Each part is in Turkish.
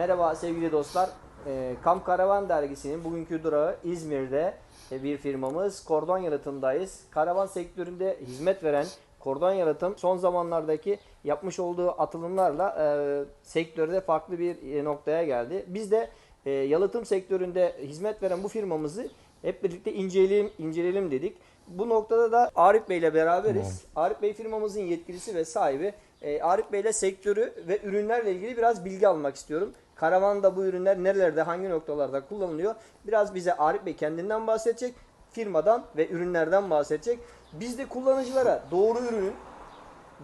Merhaba sevgili dostlar. Ee, Kamp Karavan dergisinin bugünkü durağı İzmir'de e, bir firmamız. Kordon Yalıtım'dayız. Karavan sektöründe hizmet veren Kordon Yalıtım son zamanlardaki yapmış olduğu atılımlarla e, sektörde farklı bir e, noktaya geldi. Biz de e, yalıtım sektöründe hizmet veren bu firmamızı hep birlikte inceleyelim, inceleyelim dedik. Bu noktada da Arif Bey ile beraberiz. Arif Bey firmamızın yetkilisi ve sahibi. E, Arif Bey ile sektörü ve ürünlerle ilgili biraz bilgi almak istiyorum. Karavanda bu ürünler nerelerde, hangi noktalarda kullanılıyor? Biraz bize Arif Bey kendinden bahsedecek, firmadan ve ürünlerden bahsedecek. Biz de kullanıcılara doğru ürünün,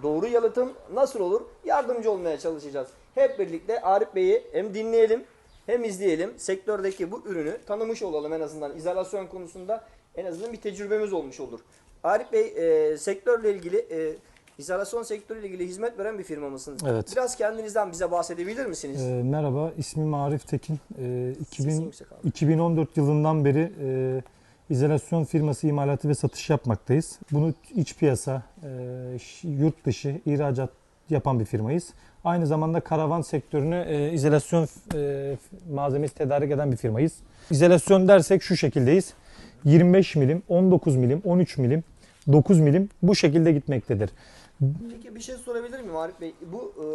doğru yalıtım nasıl olur yardımcı olmaya çalışacağız. Hep birlikte Arif Bey'i hem dinleyelim hem izleyelim. Sektördeki bu ürünü tanımış olalım en azından izolasyon konusunda en azından bir tecrübemiz olmuş olur. Arif Bey e, sektörle ilgili e, izolasyon sektörüyle ilgili hizmet veren bir firmamızsınız. Evet. Biraz kendinizden bize bahsedebilir misiniz? Ee, merhaba, ismim Arif Tekin. Ee, 2000 Sesin yüksek abi. 2014 yılından beri e, izolasyon firması imalatı ve satış yapmaktayız. Bunu iç piyasa, e, yurt dışı, ihracat yapan bir firmayız. Aynı zamanda karavan sektörüne e, izolasyon e, malzemesi tedarik eden bir firmayız. İzolasyon dersek şu şekildeyiz. 25 milim, 19 milim, 13 milim, 9 milim bu şekilde gitmektedir. Peki bir şey sorabilir miyim Arif Bey? Bu e,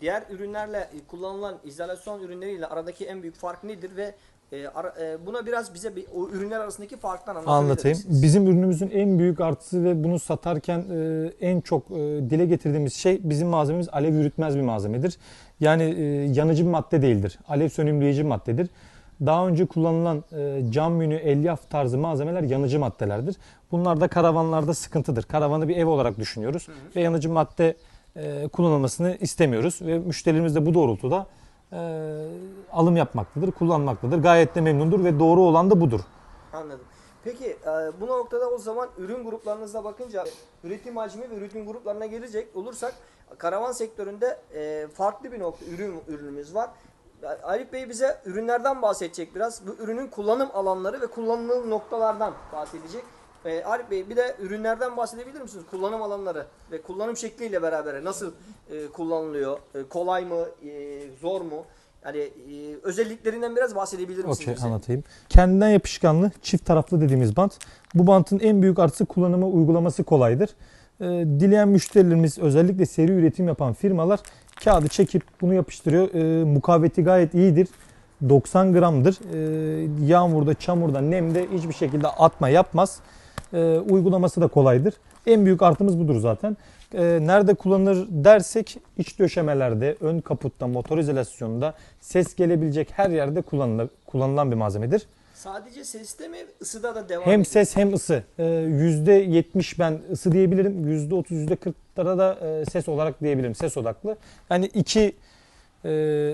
diğer ürünlerle kullanılan izolasyon ürünleriyle aradaki en büyük fark nedir ve e, ara- e, buna biraz bize bir, o ürünler arasındaki farktan anlatabilir Anlatayım. misiniz? Bizim ürünümüzün en büyük artısı ve bunu satarken e, en çok e, dile getirdiğimiz şey bizim malzememiz alev yürütmez bir malzemedir. Yani e, yanıcı bir madde değildir. Alev sönümleyici bir maddedir. Daha önce kullanılan e, cam yünü, elyaf tarzı malzemeler yanıcı maddelerdir. Bunlar da karavanlarda sıkıntıdır. Karavanı bir ev olarak düşünüyoruz ve yanıcı madde e, kullanılmasını istemiyoruz ve müşterilerimiz de bu doğrultuda e, alım yapmaktadır, kullanmaktadır. Gayet de memnundur ve doğru olan da budur. Anladım. Peki e, bu noktada o zaman ürün gruplarınıza bakınca üretim hacmi ve üretim gruplarına gelecek olursak karavan sektöründe e, farklı bir nokta ürün ürünümüz var. Arif Bey bize ürünlerden bahsedecek biraz. Bu ürünün kullanım alanları ve kullanılan noktalardan bahsedecek. E, Arif Bey bir de ürünlerden bahsedebilir misiniz? Kullanım alanları ve kullanım şekliyle beraber nasıl e, kullanılıyor? E, kolay mı? E, zor mu? Yani e, özelliklerinden biraz bahsedebilir misiniz? Okey anlatayım. Kendinden yapışkanlı çift taraflı dediğimiz bant. Bu bantın en büyük artısı kullanımı uygulaması kolaydır. Ee, dileyen müşterilerimiz özellikle seri üretim yapan firmalar kağıdı çekip bunu yapıştırıyor. Ee, mukaveti gayet iyidir. 90 gramdır. Ee, yağmurda, çamurda, nemde hiçbir şekilde atma yapmaz. Ee, uygulaması da kolaydır. En büyük artımız budur zaten. Ee, nerede kullanılır dersek iç döşemelerde, ön kaputta, motor izolasyonunda ses gelebilecek her yerde kullanılan bir malzemedir. Sadece seste mi ısıda da devam Hem ediyor? ses hem ısı. Ee, %70 ben ısı diyebilirim. %30, %40'lara da e, ses olarak diyebilirim. Ses odaklı. Yani iki e,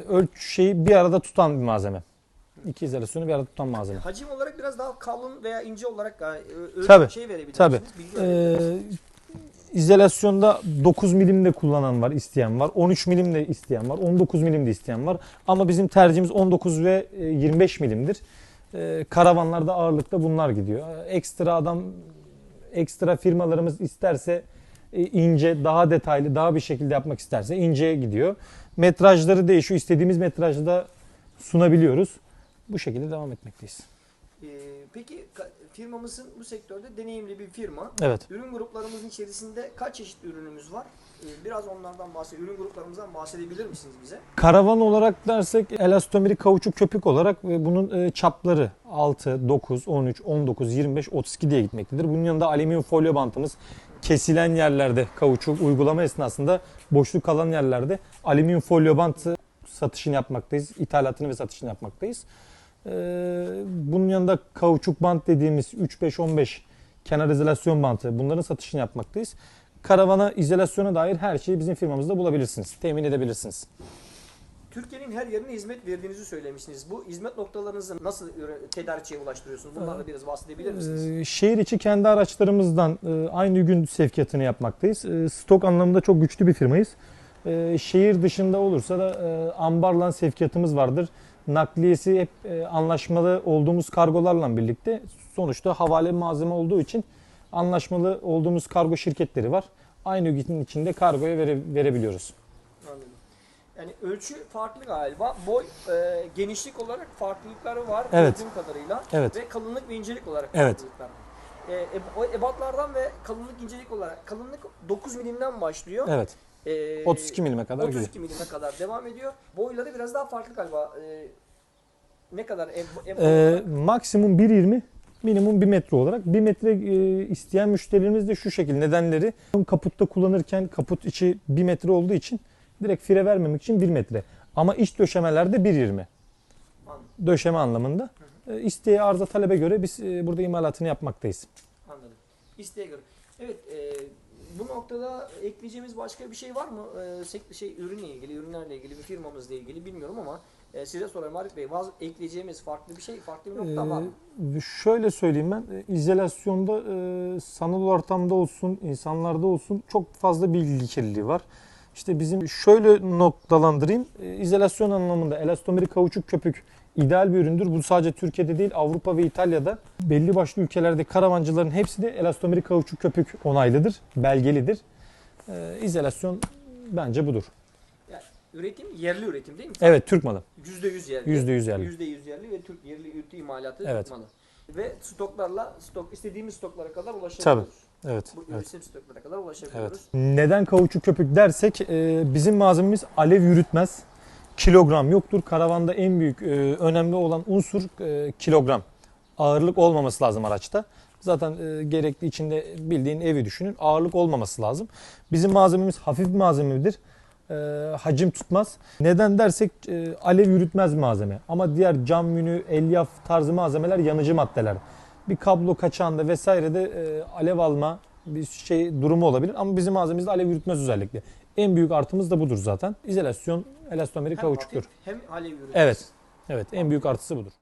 ölçü şeyi bir arada tutan bir malzeme. İki izolasyonu bir arada tutan malzeme. Hacim olarak biraz daha kalın veya ince olarak e, ö- ö- Tabii, şey verebilir tabii. Bilgi Ee, izolasyonda 9 milim de kullanan var, isteyen var. 13 milim de isteyen var. 19 milim de isteyen var. Ama bizim tercihimiz 19 ve e, 25 milimdir. Ee, Karavanlarda ağırlıkta bunlar gidiyor. Ekstra adam, ekstra firmalarımız isterse e, ince, daha detaylı, daha bir şekilde yapmak isterse inceye gidiyor. Metrajları değişiyor. İstediğimiz metrajda sunabiliyoruz. Bu şekilde devam etmekteyiz. Ee, peki firmamızın bu sektörde deneyimli bir firma. Evet. Ürün gruplarımızın içerisinde kaç çeşit ürünümüz var? Ee, biraz onlardan bahset, ürün gruplarımızdan bahsedebilir misiniz bize? Karavan olarak dersek elastomeri kauçuk köpük olarak ve bunun e, çapları 6, 9, 13, 19, 25, 32 diye gitmektedir. Bunun yanında alüminyum folyo bantımız kesilen yerlerde kauçuk uygulama esnasında boşluk kalan yerlerde alüminyum folyo bantı satışını yapmaktayız. ithalatını ve satışını yapmaktayız. Ee, bunun yanında kauçuk bant dediğimiz 3, 5, 15 kenar izolasyon bantı bunların satışını yapmaktayız. Karavana izolasyona dair her şeyi bizim firmamızda bulabilirsiniz. Temin edebilirsiniz. Türkiye'nin her yerine hizmet verdiğinizi söylemişsiniz. Bu hizmet noktalarınızı nasıl tedarikçiye ulaştırıyorsunuz? Bunlarla biraz bahsedebilir misiniz? Ee, şehir içi kendi araçlarımızdan e, aynı gün sevkiyatını yapmaktayız. E, Stok anlamında çok güçlü bir firmayız. E, Şehir dışında olursa da e, ambarlan sevkiyatımız vardır. Nakliyesi hep e, anlaşmalı olduğumuz kargolarla birlikte sonuçta havale malzeme olduğu için anlaşmalı olduğumuz kargo şirketleri var. Aynı gün içinde kargoya vere- verebiliyoruz. Anladım. Yani ölçü farklı galiba. Boy, e, genişlik olarak farklılıkları var Evet. gördüğüm kadarıyla. Evet. Ve kalınlık ve incelik olarak Evet. farklılıklar var. E, e, o ebatlardan ve kalınlık incelik olarak kalınlık 9 milimden başlıyor. Evet. E, 32 milime kadar gidiyor. 32 milime kadar devam ediyor. Boyları biraz daha farklı galiba. E, ne kadar ev Ee, maksimum 1.20 minimum 1 metre olarak. 1 metre e, isteyen müşterilerimiz de şu şekilde nedenleri kaputta kullanırken kaput içi 1 metre olduğu için direkt fire vermemek için 1 metre. Ama iç döşemelerde 1.20 Anladım. döşeme anlamında. E, isteğe arıza talebe göre biz e, burada imalatını yapmaktayız. Anladım. İsteğe göre. Evet, e, bu noktada ekleyeceğimiz başka bir şey var mı? E, şey ürünle ilgili, ürünlerle ilgili, bir firmamızla ilgili bilmiyorum ama e, size sorayım Arif Bey. Vaz ekleyeceğimiz farklı bir şey, farklı bir nokta var mı? Ee, şöyle söyleyeyim ben, e, izolasyonda e, sanal ortamda olsun, insanlarda olsun çok fazla bilgi kirliliği var. İşte bizim şöyle noktalandırayım, e, izolasyon anlamında elastomeri kauçuk köpük ideal bir üründür. Bu sadece Türkiye'de değil Avrupa ve İtalya'da belli başlı ülkelerde karavancıların hepsi de elastomeri kauçuk köpük onaylıdır, belgelidir. E, izolasyon bence budur. Üretim yerli üretim değil mi? Evet Türk malı. %100 yerli. %100 yerli. %100 yerli ve Türk yerli ürün imalatı Evet. tutmalı. Ve stoklarla stok istediğimiz stoklara kadar ulaşabiliyoruz. Evet. Bu evet. üretim stoklara kadar ulaşabiliyoruz. Neden kauçuk köpük dersek e, bizim malzememiz alev yürütmez. Kilogram yoktur. Karavanda en büyük e, önemli olan unsur e, kilogram. Ağırlık olmaması lazım araçta. Zaten e, gerekli içinde bildiğin evi düşünün. Ağırlık olmaması lazım. Bizim malzememiz hafif bir malzemedir. E, hacim tutmaz. Neden dersek e, alev yürütmez malzeme. Ama diğer cam yünü, elyaf tarzı malzemeler yanıcı maddeler. Bir kablo kaçağında vesairede e, alev alma bir şey durumu olabilir ama bizim malzememizde alev yürütmez özellikle. En büyük artımız da budur zaten. İzolasyon elastomeri Hem kauçuktur. hafif hem alev ürün. Evet. Evet en büyük artısı budur.